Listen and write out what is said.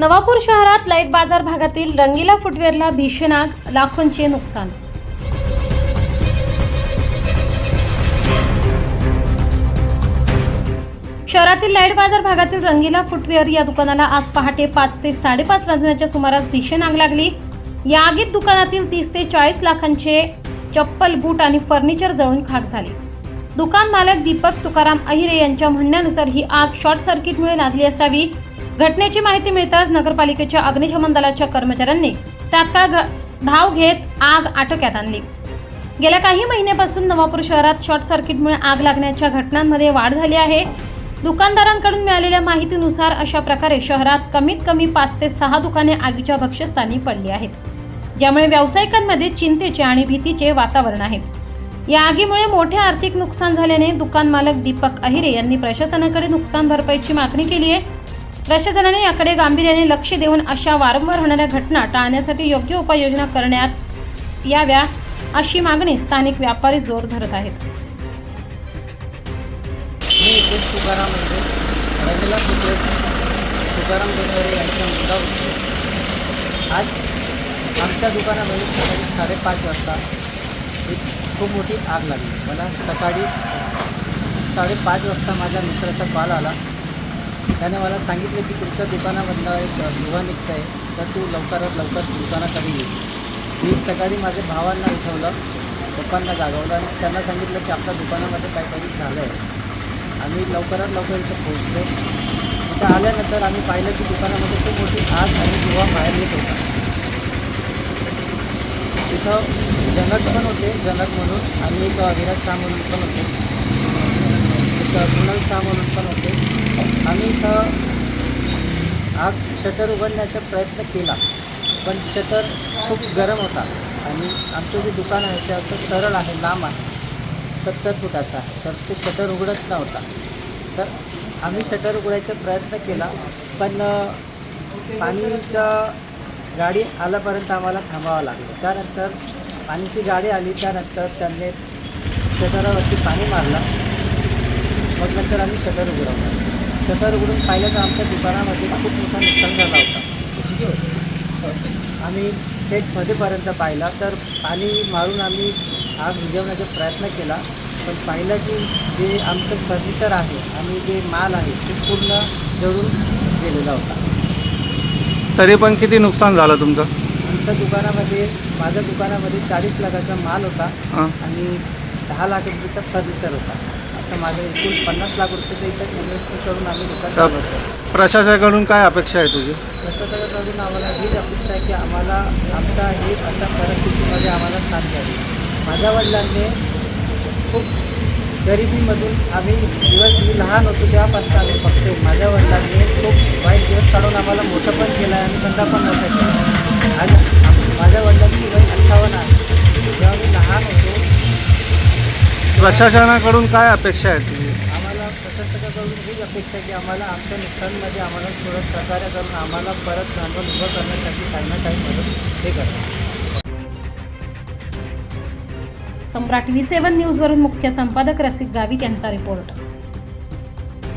नवापूर शहरात लाइट बाजार भागातील रंगीला फुटवेअरला भीषण आग लाखोंचे नुकसान. शहरातील लाइट बाजार भागातील रंगीला फुटवेअर या दुकानाला आज पहाटे पाच ते साडेपाच वाजण्याच्या सुमारास भीषण आग लागली. या आगीत दुकानातील तीस ते चाळीस लाखांचे चप्पल बूट आणि फर्निचर जळून खाक झाले. दुकान मालक दीपक तुकाराम अहिरे यांच्या म्हणण्यानुसार ही आग शॉर्ट सर्किटमुळे लागली असावी. घटनेची माहिती मिळताच नगरपालिकेच्या अग्निशमन दलाच्या कर्मचाऱ्यांनी तात्काळ घ- धाव घेत आग आटोक्यात आणली. गेल्या काही महिन्यापासून नवापूर शहरात शॉर्ट सर्किटमुळे आग लागण्याच्या घटनांमध्ये वाढ झाली आहे. दुकानदारांकडून मिळालेल्या माहितीनुसार अशा प्रकारे शहरात कमीत कमी पाच ते सहा दुकाने आगीच्या भक्ष्यस्थानी पडली आहेत. ज्यामुळे व्यावसायिकांमध्ये चिंतेचे आणि भीतीचे वातावरण आहे. या आगीमुळे मोठे आर्थिक नुकसान झाल्याने दुकान मालक दीपक अहिरे यांनी प्रशासनाकडे नुकसान भरपाईची मागणी केली आहे. प्रशासनाने याकडे गांभीर्याने लक्ष देऊन अशा वारंवार होणाऱ्या घटना टाळण्यासाठी योग्य उपाययोजना करण्यात याव्या अशी मागणी स्थानिक व्यापारी जोर धरत आहेत. मी इथेच तुकाराम कुठे? तुकाराम देणारे यांचा होतो आज आमच्या दुकानामध्ये सकाळी साडेपाच वाजता एक खूप मोठी आग लागली. मला सकाळी साडेपाच वाजता माझ्या मित्राचा कॉल आला. त्याने मला सांगितलं की तुमच्या दुकानामधला एक दुवा निघतं आहे तर तू लवकरात लवकर दुकानाकडे ये. मी सकाळी माझ्या भावांना उठवलं पप्पांना जागवलं आणि त्यांना सांगितलं की आपल्या दुकानामध्ये काहीतरी झालं आहे आम्ही लवकरात लवकर इथं पोहोचलो. इथं आल्यानंतर आम्ही पाहिलं की दुकानामध्ये खूप मोठी आग आणि दुवा बाहेर येत होता. तिथं जनक पण होते जनक म्हणून आणि एक अविराज शाह म्हणून पण होते. कुणाल शाह म्हणून पण होते. आम्ही इथं आग शटर उघडण्याचा प्रयत्न केला. पण शटर खूप गरम होता. आणि आमचं जे दुकान आहे ते असं सरळ आहे लांब आहे. सत्तर फुटाचा आहे. तर ते शटर उघडत नव्हता. तर आम्ही शटर उघडायचा प्रयत्न केला. पण पाणीचा गाडी आल्यापर्यंत आम्हाला थांबावं लागलं. त्यानंतर पाणीची गाडी आली. त्यानंतर त्यांनी शटरावरती पाणी मारलं. मग नंतर आम्ही शटर उघडवलं. शटर उघडून पाहिलं तर आमच्या दुकानामध्ये खूप मोठा नुकसान झाला होता. आम्ही थेट मध्येपर्यंत पाहिला तर पाणी मारून आम्ही आग विझवण्याचा प्रयत्न केला. पण पाहिलं की जे आमचं फर्निचर आहे आणि जे माल आहे ते पूर्ण जळून गेलेला होता. तरी पण किती नुकसान झालं तुमचं? आमच्या दुकानामध्ये माझ्या दुकानामध्ये चाळीस लाखाचा माल होता आणि दहा लाख रुपयेचा फर्निचर होता. माझं एकूण पन्नास लाख रुपयाचं इथं इन्व्हेस्टमेंट करून आम्ही दुकान तर चालवतो प्रशासनाकडून काय अपेक्षा आहे तुझी? प्रशासनाकडून आम्हाला हीच अपेक्षा आहे की आम्हाला आमचा हे अशा परिस्थितीमध्ये आम्हाला साथ द्यावी माझ्या वडिलांनी खूप गरिबीमधून आम्ही दिवस मी लहान होतो तेव्हापासून आम्ही बघतोय माझ्या प्रशासनाकडून काय अपेक्षा आहे तुझी आम्हाला प्रशासनाकडून हीच अपेक्षा आहे की आम्हाला आमच्या नुकसानमध्ये आम्हाला थोडं सहकार्य करून आम्हाला परत भांडवल उभं करण्यासाठी काही ना काही मदत हे करा. सम्राट व्ही सेव्हन न्यूजवरून मुख्य संपादक रसिक गावित यांचा रिपोर्ट.